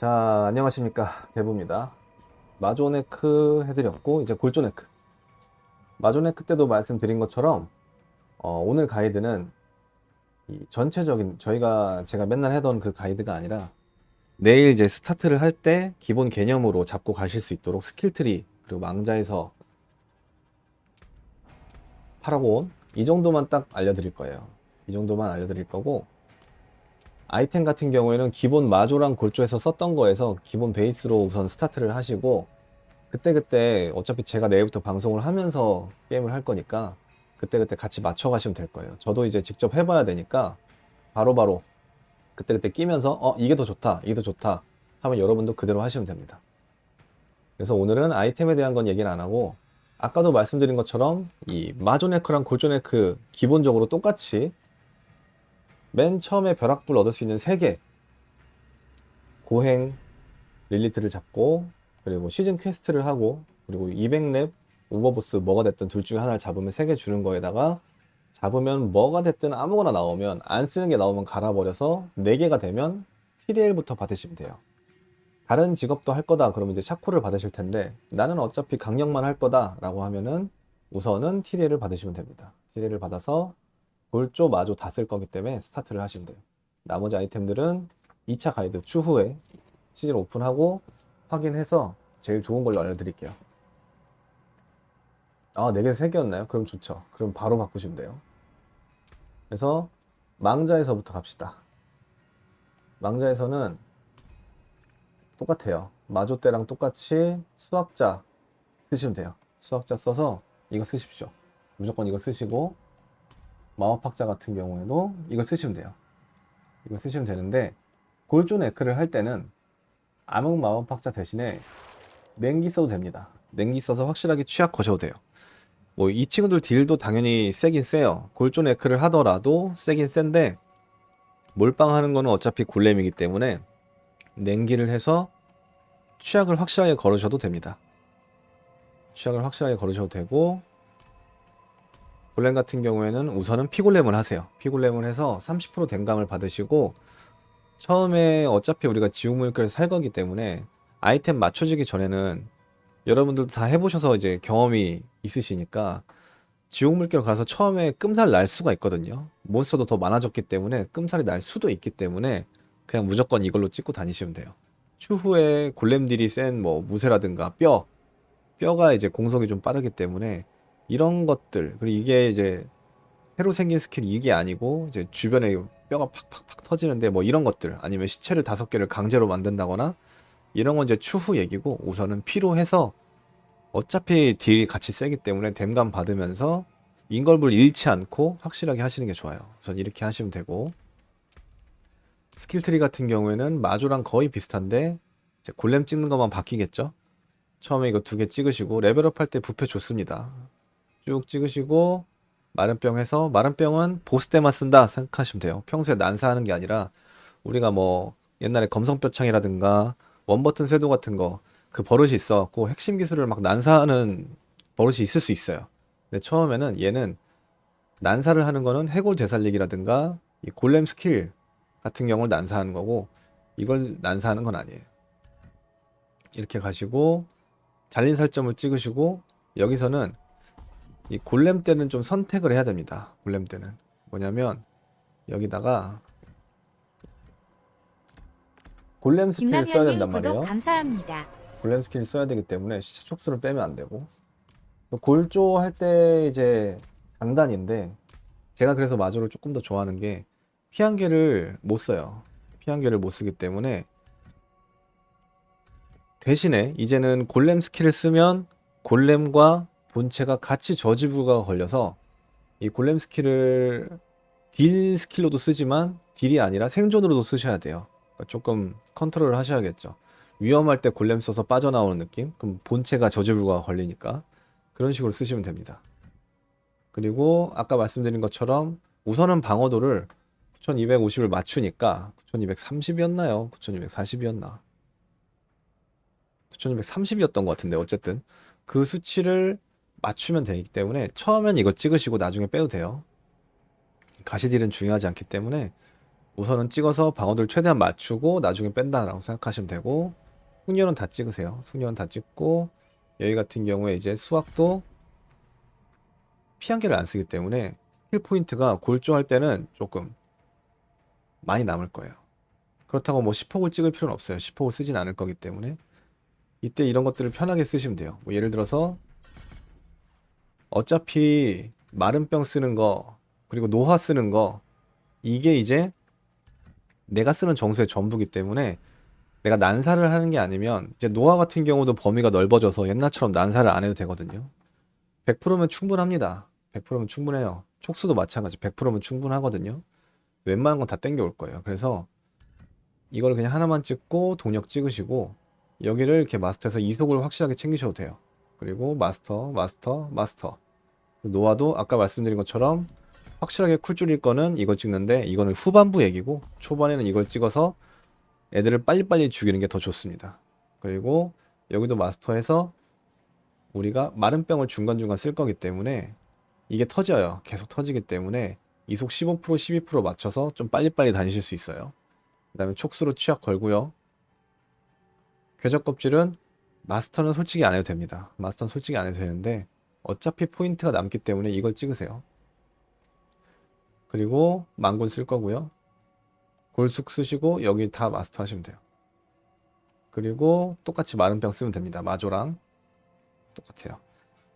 자, 안녕하십니까. 대부입니다. 마조네크 해드렸고, 이제 골조네크. 마조네크 때도 말씀드린 것처럼, 어, 오늘 가이드는 이 전체적인, 저희가, 제가 맨날 하던 그 가이드가 아니라, 내일 이제 스타트를 할 때 기본 개념으로 잡고 가실 수 있도록 스킬트리, 그리고 망자에서 파라곤, 이 정도만 딱 알려드릴 거예요. 이 정도만 알려드릴 거고, 아이템 같은 경우에는 기본 마조랑 골조에서 썼던 거에서 기본 베이스로 우선 스타트를 하시고 그때그때 어차피 제가 내일부터 방송을 하면서 게임을 할 거니까 그때그때 같이 맞춰 가시면 될 거예요. 저도 이제 직접 해봐야 되니까 바로바로 그때그때 끼면서 어 이게 더 좋다 이게 더 좋다 하면 여러분도 그대로 하시면 됩니다. 그래서 오늘은 아이템에 대한 건 얘기를 안 하고 아까도 말씀드린 것처럼 이 마조네크랑 골조네크 기본적으로 똑같이 맨 처음에 벼락불 얻을 수 있는 3개 고행 릴리트를 잡고 그리고 시즌 퀘스트를 하고 그리고 200렙 오버보스 뭐가 됐든 둘 중에 하나를 잡으면 3개 주는 거에다가 잡으면 뭐가 됐든 아무거나 나오면 안 쓰는 게 나오면 갈아버려서 4개가 되면 TDL부터 받으시면 돼요. 다른 직업도 할 거다 그러면 이제 샤코를 받으실 텐데 나는 어차피 강력만 할 거다 라고 하면은 우선은 TDL을 받으시면 됩니다. TDL을 받아서 골조, 마조 다 쓸 거기 때문에 스타트를 하시면 돼요. 나머지 아이템들은 2차 가이드 추후에 시즌 오픈하고 확인해서 제일 좋은 걸로 알려드릴게요. 아, 4개 3개였나요? 그럼 좋죠. 그럼 바로 바꾸시면 돼요. 그래서 망자에서부터 갑시다. 망자에서는 똑같아요. 마조 때랑 똑같이 수학자 쓰시면 돼요. 수학자 써서 이거 쓰십시오. 무조건 이거 쓰시고 마법학자 같은 경우에도 이걸 쓰시면 돼요. 이걸 쓰시면 되는데 골존 에크를 할 때는 암흑 마법학자 대신에 냉기 써도 됩니다. 냉기 써서 확실하게 취약 거셔도 돼요. 뭐 이 친구들 딜도 당연히 세긴 세요. 골존 에크를 하더라도 세긴 센데 몰빵하는 거는 어차피 골렘이기 때문에 냉기를 해서 취약을 확실하게 걸으셔도 됩니다. 취약을 확실하게 걸으셔도 되고 골렘 같은 경우에는 우선은 피골렘을 하세요. 피골렘을 해서 30% 댕감을 받으시고 처음에 어차피 우리가 지옥물결을 살 거기 때문에 아이템 맞춰지기 전에는 여러분들도 다 해보셔서 이제 경험이 있으시니까 지옥 물결 가서 처음에 끔살 날 수가 있거든요. 몬스터도 더 많아졌기 때문에 끔살이 날 수도 있기 때문에 그냥 무조건 이걸로 찍고 다니시면 돼요. 추후에 골렘들이 센 뭐 무쇠라든가 뼈 뼈가 이제 공속이 좀 빠르기 때문에 이런 것들 그리고 이게 이제 새로 생긴 스킬 이게 아니고 이제 주변에 뼈가 팍팍팍 터지는데 뭐 이런 것들 아니면 시체를 다섯 개를 강제로 만든다거나 이런 건 이제 추후 얘기고 우선은 피로해서 어차피 딜이 같이 세기 때문에 댐감 받으면서 인걸불 잃지 않고 확실하게 하시는 게 좋아요. 우선 이렇게 하시면 되고 스킬 트리 같은 경우에는 마조랑 거의 비슷한데 이제 골렘 찍는 것만 바뀌겠죠. 처음에 이거 두 개 찍으시고 레벨업 할 때 부패 좋습니다. 쭉 찍으시고 마른병 해서 마른병은 보스 때만 쓴다 생각하시면 돼요. 평소에 난사하는 게 아니라 우리가 뭐 옛날에 검성뼈창이라든가 원버튼 쇄도 같은 거 그 버릇이 있어갖고 핵심 기술을 막 난사하는 버릇이 있을 수 있어요. 근데 처음에는 얘는 난사를 하는 거는 해골 되살리기라든가 이 골렘 스킬 같은 경우를 난사하는 거고 이걸 난사하는 건 아니에요. 이렇게 가시고 잘린 살점을 찍으시고 여기서는 이 골렘 때는 좀 선택을 해야 됩니다. 골렘 때는 뭐냐면 여기다가 골렘 스킬을 써야 된단 말이에요. 감사합니다. 골렘 스킬을 써야 되기 때문에 시체 촉수를 빼면 안 되고 골조 할 때 이제 장단인데 제가 그래서 마조를 조금 더 좋아하는 게 피한계를 못 써요. 피한계를 못 쓰기 때문에 대신에 이제는 골렘 스킬을 쓰면 골렘과 본체가 같이 저지부가 걸려서 이 골렘 스킬을 딜 스킬로도 쓰지만 딜이 아니라 생존으로도 쓰셔야 돼요. 그러니까 조금 컨트롤을 하셔야겠죠. 위험할 때 골렘 써서 빠져나오는 느낌? 그럼 본체가 저지부가 걸리니까 그런 식으로 쓰시면 됩니다. 그리고 아까 말씀드린 것처럼 우선은 방어도를 9250을 맞추니까 9230이었나요? 9240이었나? 9230이었던 것 같은데 어쨌든 그 수치를 맞추면 되기 때문에 처음엔 이걸 찍으시고 나중에 빼도 돼요. 가시딜은 중요하지 않기 때문에 우선은 찍어서 방어들 최대한 맞추고 나중에 뺀다라고 생각하시면 되고 숙련은 다 찍으세요. 숙련은 다 찍고 여기 같은 경우에 이제 수학도 피한개를 안 쓰기 때문에 스킬 포인트가 골조할 때는 조금 많이 남을 거예요. 그렇다고 뭐 10폭을 찍을 필요는 없어요. 10폭을 쓰진 않을 거기 때문에 이때 이런 것들을 편하게 쓰시면 돼요. 뭐 예를 들어서 어차피 마른 병 쓰는 거 그리고 노화 쓰는 거 이게 이제 내가 쓰는 정수의 전부기 때문에 내가 난사를 하는 게 아니면 이제 노화 같은 경우도 범위가 넓어져서 옛날처럼 난사를 안 해도 되거든요. 100%면 충분합니다. 100%면 충분해요. 촉수도 마찬가지 100%면 충분하거든요. 웬만한 건 다 땡겨 올 거예요. 그래서 이걸 그냥 하나만 찍고 동력 찍으시고 여기를 이렇게 마스터해서 이속을 확실하게 챙기셔도 돼요. 그리고 마스터, 마스터, 마스터. 노아도 아까 말씀드린 것처럼 확실하게 쿨 줄일 거는 이걸 찍는데 이거는 후반부 얘기고 초반에는 이걸 찍어서 애들을 빨리빨리 죽이는 게 더 좋습니다. 그리고 여기도 마스터해서 우리가 마른 병을 중간중간 쓸 거기 때문에 이게 터져요. 계속 터지기 때문에 이속 15% 12% 맞춰서 좀 빨리빨리 다니실 수 있어요. 그 다음에 촉수로 취약 걸고요. 궤적 껍질은 마스터는 솔직히 안 해도 됩니다. 마스터는 솔직히 안 해도 되는데 어차피 포인트가 남기 때문에 이걸 찍으세요. 그리고 망군 쓸 거고요. 골숙 쓰시고 여기 다 마스터 하시면 돼요. 그리고 똑같이 마른 병 쓰면 됩니다. 마조랑 똑같아요.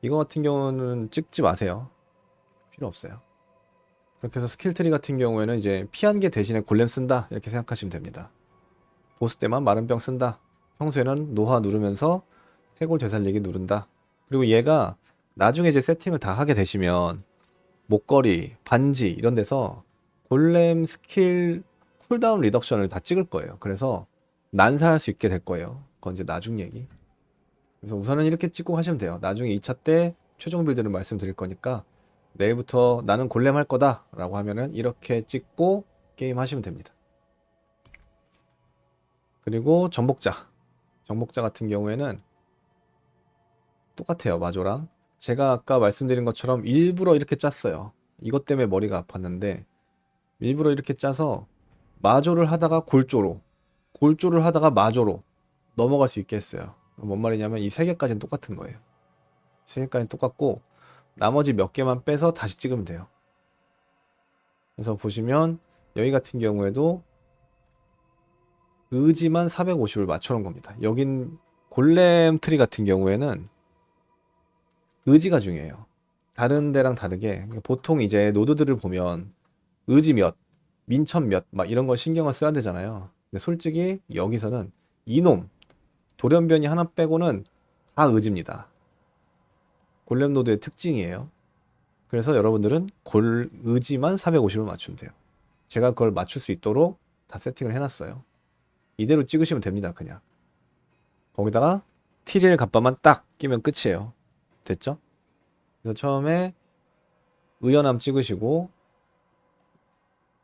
이거 같은 경우는 찍지 마세요. 필요 없어요. 그렇게 해서 스킬 트리 같은 경우에는 이제 피한 개 대신에 골렘 쓴다 이렇게 생각하시면 됩니다. 보스 때만 마른 병 쓴다. 평소에는 노화 누르면서 해골 되살리기 누른다. 그리고 얘가 나중에 이제 세팅을 다 하게 되시면 목걸이, 반지 이런 데서 골렘 스킬 쿨다운 리덕션을 다 찍을 거예요. 그래서 난사할 수 있게 될 거예요. 그건 이제 나중 얘기. 그래서 우선은 이렇게 찍고 하시면 돼요. 나중에 2차 때 최종 빌드를 말씀드릴 거니까 내일부터 나는 골렘 할 거다 라고 하면은 이렇게 찍고 게임 하시면 됩니다. 그리고 전복자. 정복자 같은 경우에는 똑같아요. 마조랑. 제가 아까 말씀드린 것처럼 일부러 이렇게 짰어요. 이것 때문에 머리가 아팠는데 일부러 이렇게 짜서 마조를 하다가 골조로 골조를 하다가 마조로 넘어갈 수 있게 했어요. 뭔 말이냐면 이 세 개까지는 똑같은 거예요. 세 개까지는 똑같고 나머지 몇 개만 빼서 다시 찍으면 돼요. 그래서 보시면 여기 같은 경우에도 의지만 450을 맞춰놓은 겁니다. 여긴 골렘 트리 같은 경우에는 의지가 중요해요. 다른 데랑 다르게 보통 이제 노드들을 보면 의지 몇, 민첩 몇, 막 이런 걸 신경을 써야 되잖아요. 근데 솔직히 여기서는 이놈 돌연변이 하나 빼고는 다 의지입니다. 골렘 노드의 특징이에요. 그래서 여러분들은 골 의지만 450을 맞추면 돼요. 제가 그걸 맞출 수 있도록 다 세팅을 해놨어요. 이대로 찍으시면 됩니다. 그냥 거기다가 티리엘 갑바만 딱 끼면 끝이에요. 됐죠? 그래서 처음에 의연함 찍으시고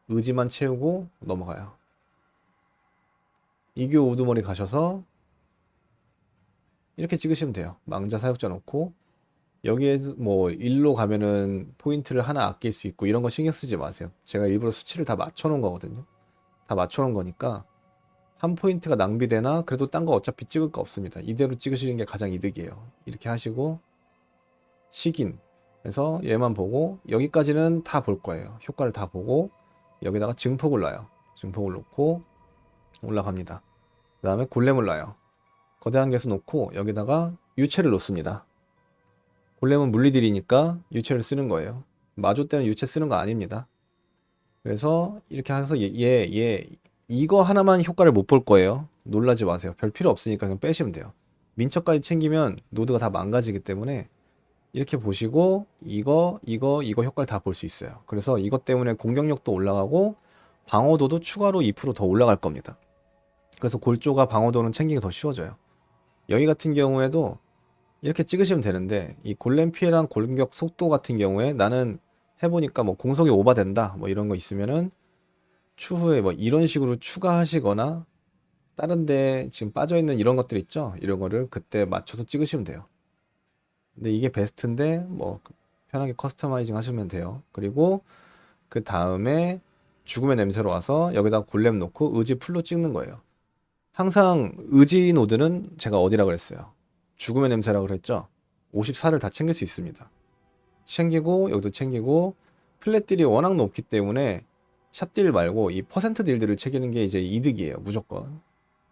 의지만 채우고 넘어가요. 이교 우두머리 가셔서 이렇게 찍으시면 돼요. 망자 사육자 놓고 여기에 뭐 일로 가면은 포인트를 하나 아낄 수 있고 이런 거 신경 쓰지 마세요. 제가 일부러 수치를 다 맞춰 놓은 거거든요. 다 맞춰 놓은 거니까 한 포인트가 낭비되나 그래도 딴 거 어차피 찍을 거 없습니다. 이대로 찍으시는 게 가장 이득이에요. 이렇게 하시고 식인 그래서 얘만 보고 여기까지는 다 볼 거예요. 효과를 다 보고 여기다가 증폭을 놔요. 증폭을 놓고 올라갑니다. 그 다음에 골렘을 놔요. 거대한 개수 놓고 여기다가 유체를 놓습니다. 골렘은 물리들이니까 유체를 쓰는 거예요. 마조 때는 유체 쓰는 거 아닙니다. 그래서 이렇게 해서 얘, 얘, 얘 이거 하나만 효과를 못 볼 거예요. 놀라지 마세요. 별 필요 없으니까 그냥 빼시면 돼요. 민첩까지 챙기면 노드가 다 망가지기 때문에 이렇게 보시고 이거, 이거, 이거 효과를 다 볼 수 있어요. 그래서 이것 때문에 공격력도 올라가고 방어도도 추가로 2%더 올라갈 겁니다. 그래서 골조가 방어도는 챙기기 더 쉬워져요. 여기 같은 경우에도 이렇게 찍으시면 되는데 이 골렘 피해랑 공격 속도 같은 경우에 나는 해보니까 뭐 공속이 오버된다 뭐 이런 거 있으면은 추후에 뭐 이런 식으로 추가하시거나 다른데 지금 빠져있는 이런 것들 있죠 이런 거를 그때 맞춰서 찍으시면 돼요 근데 이게 베스트인데 뭐 편하게 커스터마이징 하시면 돼요 그리고 그 다음에 죽음의 냄새로 와서 여기다 골렘 놓고 의지 풀로 찍는 거예요. 항상 의지 노드는 제가 어디라 그랬어요? 죽음의 냄새라고 그랬죠? 54를 다 챙길 수 있습니다. 챙기고 여기도 챙기고 플랫 딜이 워낙 높기 때문에 샷딜 말고 이 퍼센트 딜들을 챙기는 게 이제 이득이에요. 무조건.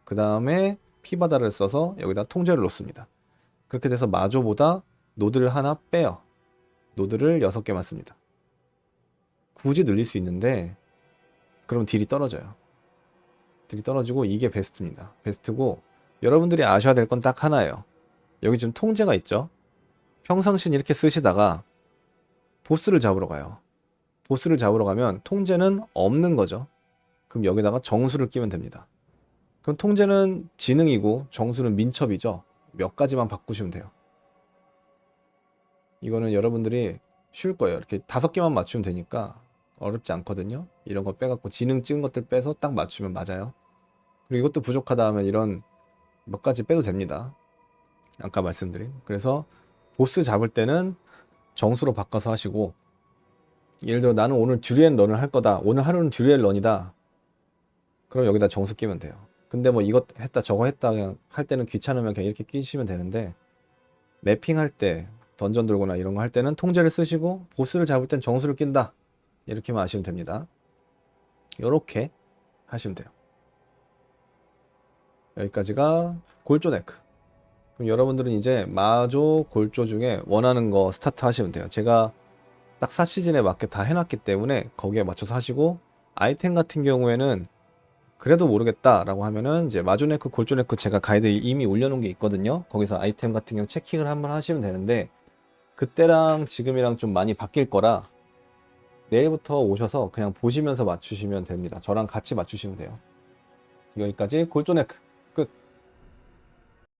그 다음에 피바다를 써서 여기다 통제를 놓습니다. 그렇게 돼서 마조보다 노드를 하나 빼요. 노드를 6개만 씁니다. 굳이 늘릴 수 있는데 그럼 딜이 떨어져요. 딜이 떨어지고 이게 베스트입니다. 베스트고 여러분들이 아셔야 될 건 딱 하나예요. 여기 지금 통제가 있죠. 평상신 이렇게 쓰시다가 보스를 잡으러 가요. 보스를 잡으러 가면 통제는 없는 거죠. 그럼 여기다가 정수를 끼면 됩니다. 그럼 통제는 지능이고 정수는 민첩이죠. 몇 가지만 바꾸시면 돼요. 이거는 여러분들이 쉬울 거예요. 이렇게 다섯 개만 맞추면 되니까 어렵지 않거든요. 이런 거 빼갖고 지능 찍은 것들 빼서 딱 맞추면 맞아요. 그리고 이것도 부족하다 하면 이런 몇 가지 빼도 됩니다. 아까 말씀드린. 그래서 보스 잡을 때는 정수로 바꿔서 하시고 예를 들어 나는 오늘 듀리엘 런을 할 거다. 오늘 하루는 듀리엘 런이다. 그럼 여기다 정수 끼면 돼요. 근데 뭐 이것 했다 저거 했다 그냥 할 때는 귀찮으면 그냥 이렇게 끼시면 되는데 맵핑 할 때 던전 돌거나 이런 거 할 때는 통제를 쓰시고 보스를 잡을 땐 정수를 낀다. 이렇게만 하시면 됩니다. 요렇게 하시면 돼요. 여기까지가 골조 네크. 그럼 여러분들은 이제 마조 골조 중에 원하는 거 스타트 하시면 돼요. 제가 딱 4시즌에 맞게 다 해놨기 때문에 거기에 맞춰서 하시고 아이템 같은 경우에는 그래도 모르겠다라고 하면은 이제 마조네크 골조네크 제가 가이드 이미 올려놓은 게 있거든요. 거기서 아이템 같은 경우 체킹을 한번 하시면 되는데 그때랑 지금이랑 좀 많이 바뀔 거라 내일부터 오셔서 그냥 보시면서 맞추시면 됩니다. 저랑 같이 맞추시면 돼요. 여기까지 골조네크 끝.